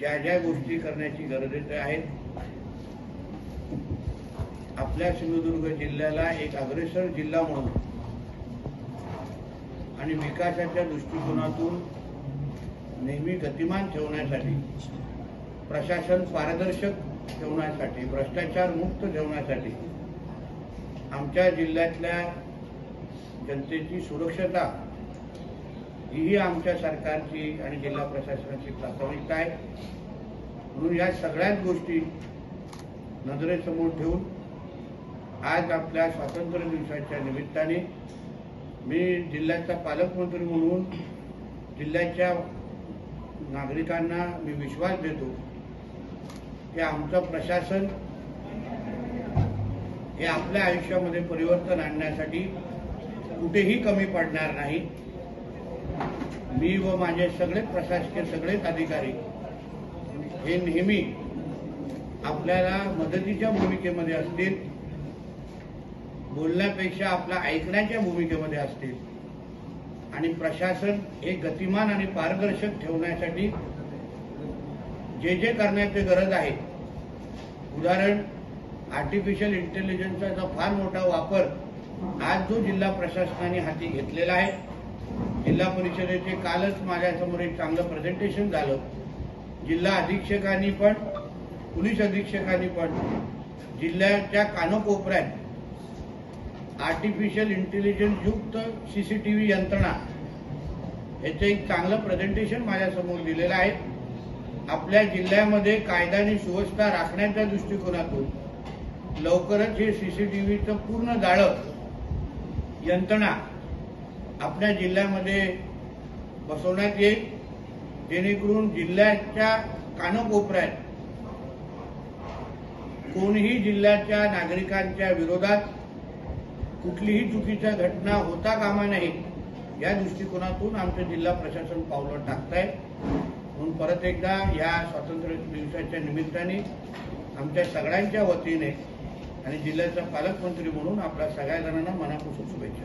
ज्या ज्या गोष्टी करण्याची गरजेचे आहेत आपल्या सिंधुदुर्ग जिल्ह्याला एक अग्रेसर जिल्हा म्हणून आणि विकासाच्या दृष्टिकोनातून नेहमी गतिमान ठेवण्यासाठी प्रशासन पारदर्शक ठेवण्यासाठी भ्रष्टाचार मुक्त ठेवण्यासाठी आमच्या जिल्ह्यातल्या जनतेची सुरक्षता ही आमच्या सरकारची आणि जिल्हा प्रशासनाची प्राथमिकता आहे. म्हणून या सगळ्याच गोष्टी नजरेसमोर ठेवून आज आपल्या स्वातंत्र्य दिवसाच्या निमित्ताने मी जिल्ह्याचा पालकमंत्री म्हणून जिल्ह्याच्या नागरिकांना मी विश्वास देतो की आमचं प्रशासन हे आपल्या आयुष्यामध्ये परिवर्तन आणण्यासाठी कुठेही कमी पडणार नाही. मी व माझे सगळे प्रशासकीय सगळेच अधिकारी हे नेहमी आपल्याला मदतीच्या भूमिकेमध्ये असतील बोलण्यापेक्षा आपल्या ऐकण्याच्या भूमिकेमध्ये असतील. आणि प्रशासन हे गतिमान आणि पारदर्शक ठेवण्यासाठी जे जे करण्याची गरज आहे. उदाहरण आर्टिफिशियल इंटेलिजन्सचा फार मोठा वापर आज जो जिल्हा प्रशासनाने हाती घेतलेला आहे जिल्हा परिषदेचे कालच माझ्यासमोर एक चांगलं प्रेझेंटेशन झालं. जिल्हा अधीक्षकांनी पण पोलीस अधीक्षकांनी पण जिल्ह्याच्या कानोकोपऱ्यात आर्टिफिशियल इंटेलिजन्स युक्त सीसीटीव्ही यंत्रणा याचं एक चांगलं प्रेझेंटेशन माझ्यासमोर दिलेलं आहे. आपल्या जिल्ह्यामध्ये कायदा आणि सुव्यवस्था राखण्याच्या दृष्टिकोनातून लवकरच हे सीसीटीव्हीचं पूर्ण जाळं यंत्रणा आपल्या जिल्ह्यामध्ये बसवण्यात येईल जेणेकरून जिल्ह्याच्या कानकोपऱ्यात कोणीही जिल्ह्याच्या नागरिकांच्या विरोधात कुठलीही चुकीच्या घटना होता कामा नाही या दृष्टिकोनातून आमचं जिल्हा प्रशासन पावलं टाकत आहे म्हणून परत एकदा या स्वातंत्र्य दिवसाच्या निमित्ताने आमच्या सगळ्यांच्या वतीने आणि जिल्ह्याचा पालकमंत्री म्हणून आपल्या सगळ्या जणांना मनापासून शुभेच्छा.